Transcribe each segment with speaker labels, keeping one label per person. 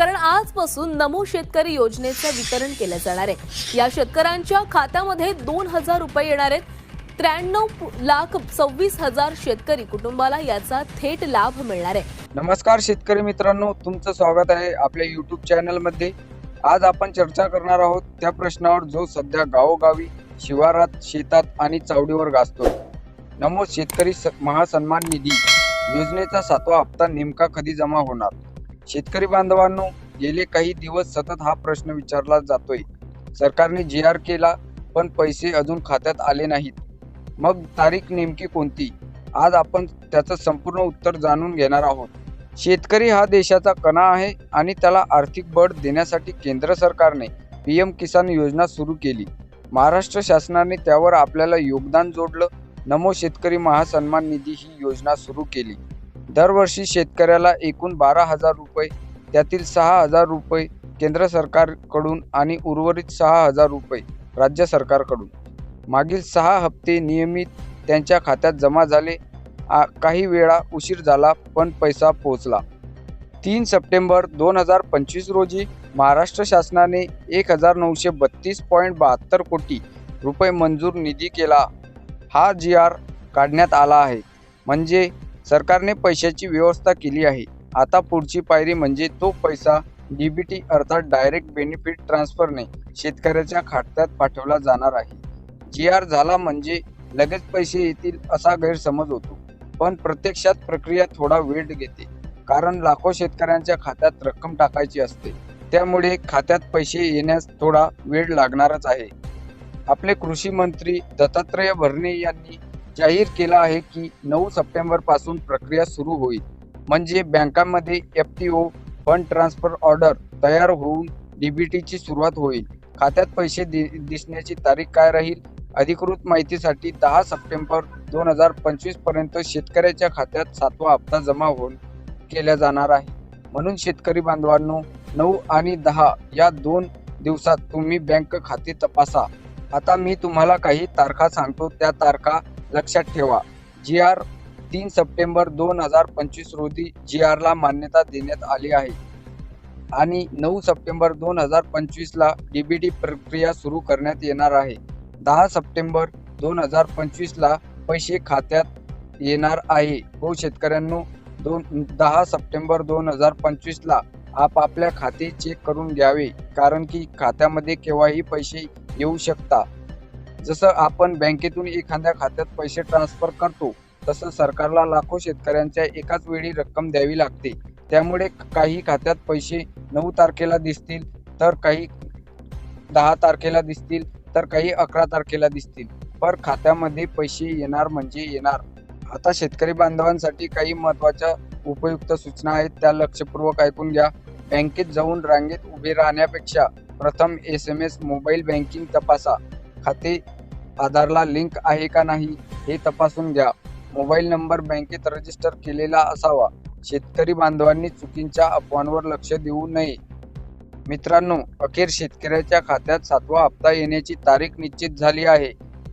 Speaker 1: कारण आजपासून नमो शेतकरी योजनेचं वितरण केलं जाणार आहे. या शेतकऱ्यांच्या खात्यामध्ये दोन हजार रुपये येणार आहेत. त्र्याण्णव लाख सव्वीस हजार शेतकरी कुटुंबाला याचा थेट लाभ मिळणार आहे.
Speaker 2: नमस्कार शेतकरी मित्रांनो तुमचं स्वागत आहे आपल्या यूट्यूब चॅनलमध्ये आज आपण चर्चा करणार आहोत त्या प्रश्नावर जो सध्या गावोगावी शिवारात शेतात आणि चावडीवर गाजतो. नमो शेतकरी स- महासन्मान निधी योजनेचा सातवा हप्ता नेमका कधी जमा होणार? शेतकरी बांधवांनो गेले काही दिवस सतत हा प्रश्न विचारला जातोय. सरकारने जी आर केला पण पैसे अजून खात्यात आले नाहीत. मग तारीख नेमकी कोणती? आज आपण त्याचं संपूर्ण उत्तर जाणून घेणार आहोत. शेतकरी हा देशाचा कणा आहे आणि त्याला आर्थिक बळ देण्यासाठी केंद्र सरकारने पी एम किसान योजना सुरू केली. महाराष्ट्र शासनाने त्यावर आपल्याला योगदान जोडलं. नमो शेतकरी महासन्मान निधी ही योजना सुरू केली. दरवर्षी शेतकऱ्याला एकूण बारा हजार रुपये त्यातील सहा हजार रुपये केंद्र सरकारकडून आणि उर्वरित सहा हजार रुपये राज्य सरकारकडून. मागील सहा हप्ते नियमित त्यांच्या खात्यात जमा झाले. आ- काही वेळा उशीर झाला पण पैसा पोहोचला. तीन सप्टेंबर दोन हजार पंचवीस रोजी महाराष्ट्र शासनाने एक हजार नऊशे बत्तीस पॉईंट बहात्तर कोटी रुपये मंजूर निधी केला. हा जी आर काढण्यात आला आहे. म्हणजे सरकारने पैशाची व्यवस्था केली आहे. आता पुढची पायरी म्हणजे तो पैसा डीबीटी अर्थात डायरेक्ट बेनिफिट ट्रान्सफरने शेतकऱ्याच्या खात्यात पाठवला जाणार आहे. जी आर झाला म्हणजे लगेच पैसे येतील असा गैरसमज होतो. पण प्रत्यक्षात प्रक्रिया थोडा वेळ घेते. कारण लाखो शेतकऱ्यांच्या खात्यात रक्कम टाकायची असते. त्यामुळे खात्यात पैसे येण्यास थोडा वेळ लागणारच आहे. आपले कृषी मंत्री दत्तात्रय भरणे यांनी जाहीर केला आहे की नऊ सप्टेंबरपासून प्रक्रिया सुरू होईल. म्हणजे बँकांमध्ये F T O fund transfer order तयार होऊन डीबीटीची सुरुवात होईल. खात्यात पैसे दि दिसण्याची तारीख काय राहील? अधिकृत माहितीसाठी दहा सप्टेंबर दोन हजार पंचवीसपर्यंत शेतकऱ्याच्या खात्यात सातवा हप्ता जमा होऊन केला जाणार आहे. म्हणून शेतकरी बांधवांनो नऊ आणि दहा या दोन दिवसात तुम्ही बँक खाते तपासा. आता मी तुम्हाला काही तारखा सांगतो. त्या तारखा लक्षात ठेवा जी आर तीन सप्टेंबर दोन हजार पंचवीस रोजी जी आरला मान्यता देण्यात आली आहे. आणि नऊ सप्टेंबर दोन हजार पंचवीसला डीबीटी प्रक्रिया सुरू करण्यात येणार आहे. दहा सप्टेंबर दोन हजार पंचवीसला पैसे खात्यात येणार आहे. हो शेतकऱ्यांनो दोन दहा सप्टेंबर दोन हजार पंचवीसला आपापल्या खाते चेक करून घ्यावे कारण की खात्यामध्ये केव्हाही पैसे येऊ शकता. जसं आपण बँकेतून एखाद्या खात्यात पैसे ट्रान्सफर करतो तसं सरकारला लाखो शेतकऱ्यांच्या एकाच वेळी रक्कम द्यावी लागते. त्यामुळे काही खात्यात पैसे नऊ तारखेला दिसतील तर काही दहा तारखेला दिसतील तर काही अकरा तारखेला दिसतील. पर खात्यामध्ये पैसे येणार म्हणजे येणार. आता शेतकरी बांधवांसाठी काही महत्त्वाच्या उपयुक्त सूचना आहेत त्या लक्षपूर्वक ऐकून घ्या. बँकेत जाऊन रांगेत उभे राहण्यापेक्षा प्रथम S M S mobile banking तपासा. खाते आधारला लिंक आहे का नाही हे तपासून घ्या. मोबाईल नंबर बँकेत रजिस्टर केलेला असावा. शेतकरी बांधवांनी चुकींच्या अफवांवर लक्ष देऊ नये. मित्रांनो अखेर शेतकऱ्याच्या खात्यात सातवा हप्ता येण्याची तारीख निश्चित झाली आहे.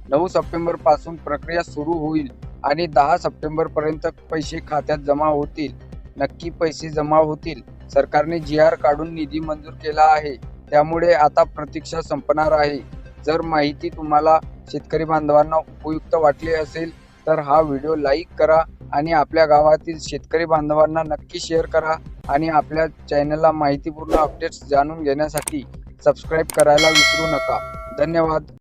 Speaker 2: नऊ सप्टेंबरपासून प्रक्रिया सुरू होईल आणि दहा सप्टेंबर पर्यंत पैसे खात्यात जमा होतील. नक्की पैसे जमा होतील. सरकारने जी आर काढून निधी मंजूर केला आहे. त्यामुळे आता प्रतीक्षा संपणार आहे. जर माहिती तुम्हाला शेतकरी बांधवांना उपयुक्त वाटली असेल तर हा व्हिडिओ लाईक करा आणि आपल्या गावातील शेतकरी बांधवांना नक्की शेअर करा आणि आपल्या चॅनलला माहितीपूर्ण अपडेट्स जाणून घेण्यासाठी सबस्क्राईब करायला विसरू नका. धन्यवाद.